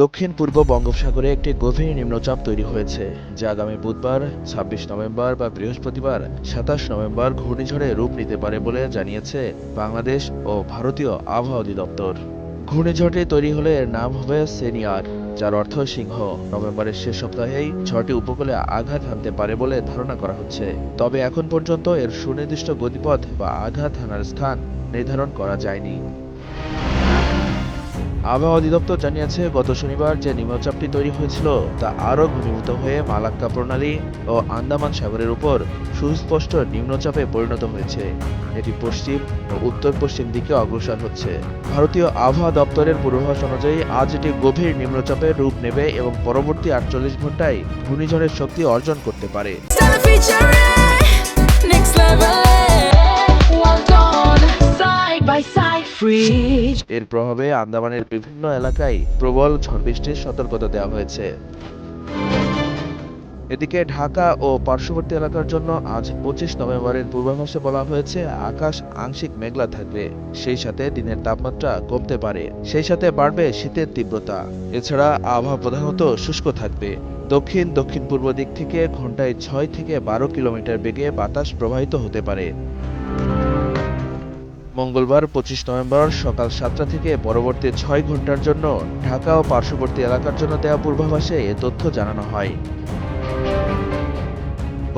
দক্ষিণ পূর্ব বঙ্গোপসাগরে একটি গভীর নিম্নচাপ তৈরি হয়েছে, যা আগামী বুধবার, ছাব্বিশ নভেম্বর বা বৃহস্পতিবার, সাতাশ নভেম্বর ঘূর্ণিঝড়ে রূপ নিতে পারে বলে জানিয়েছে বাংলাদেশ ও ভারতীয় আবহাওয়া অধিদপ্তর। ঘূর্ণিঝড়টি তৈরি হলে এর নাম হবে সেনিয়ার, যার অর্থ সিংহ। নভেম্বরের শেষ সপ্তাহেই ঝড়টি উপকূলে আঘাত হানতে পারে বলে ধারণা করা হচ্ছে। তবে এখন পর্যন্ত এর সুনির্দিষ্ট গতিপথ বা আঘাত হানার স্থান নির্ধারণ করা যায়নি। আবহাওয়া অধিদপ্তর জানিয়েছে গত শনিবার যে নিম্নচাপটি তৈরি হয়েছিল তা আরও ঘনীভূত হয়ে মালাক্কা প্রণালী ও আন্দামান সাগরের উপর সুস্পষ্ট নিম্নচাপে পরিণত হয়েছে। এটি পশ্চিম ও উত্তর পশ্চিম দিকে অগ্রসর হচ্ছে। ভারতীয় আবহাওয়া দপ্তরের পূর্বাভাস অনুযায়ী আজ এটি গভীর নিম্নচাপে রূপ নেবে এবং পরবর্তী আটচল্লিশ ঘন্টায় ঘূর্ণিঝড়ের শক্তি অর্জন করতে পারে। Next level. On side by side, free. এর প্রভাবে আন্দামানের বিভিন্ন এলাকায় প্রবল ঝড় বৃষ্টির সতর্কতা দেওয়া হয়েছে। এদিকে ঢাকা ও পার্শ্ববর্তী এলাকার জন্য আজ পঁচিশ নভেম্বরের পূর্বাভাসে বলা হয়েছে, আকাশ আংশিক মেঘলা থাকবে। সেই সাথে দিনের তাপমাত্রা কমতে পারে। সেই সাথে বাড়বে শীতের তীব্রতা। এছাড়া আবহাওয়া প্রধানত শুষ্ক থাকবে। দক্ষিণ দক্ষিণ পূর্ব দিক থেকে ঘন্টায় ছয় থেকে বারো কিলোমিটার বেগে বাতাস প্রবাহিত হতে পারে। মঙ্গলবার পঁচিশ নভেম্বর সকাল সাতটা থেকে পরবর্তী ছয় ঘণ্টার জন্য ঢাকা ও পার্শ্ববর্তী এলাকার জন্য দেওয়া পূর্বাভাসে এ তথ্য জানানো হয়।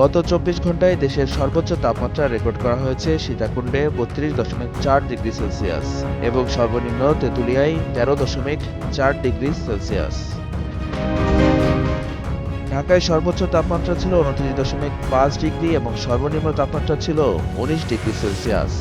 গত চব্বিশ ঘন্টায় দেশের সর্বোচ্চ তাপমাত্রা রেকর্ড করা হয়েছে সীতাকুণ্ডে বত্রিশ দশমিক চার ডিগ্রি সেলসিয়াস এবং সর্বনিম্ন তেঁতুলিয়ায় তেরো দশমিক চার ডিগ্রি সেলসিয়াস। ঢাকায় সর্বোচ্চ তাপমাত্রা ছিল উনত্রিশ দশমিক পাঁচ ডিগ্রি এবং সর্বনিম্ন তাপমাত্রা ছিল উনিশ ডিগ্রি সেলসিয়াস।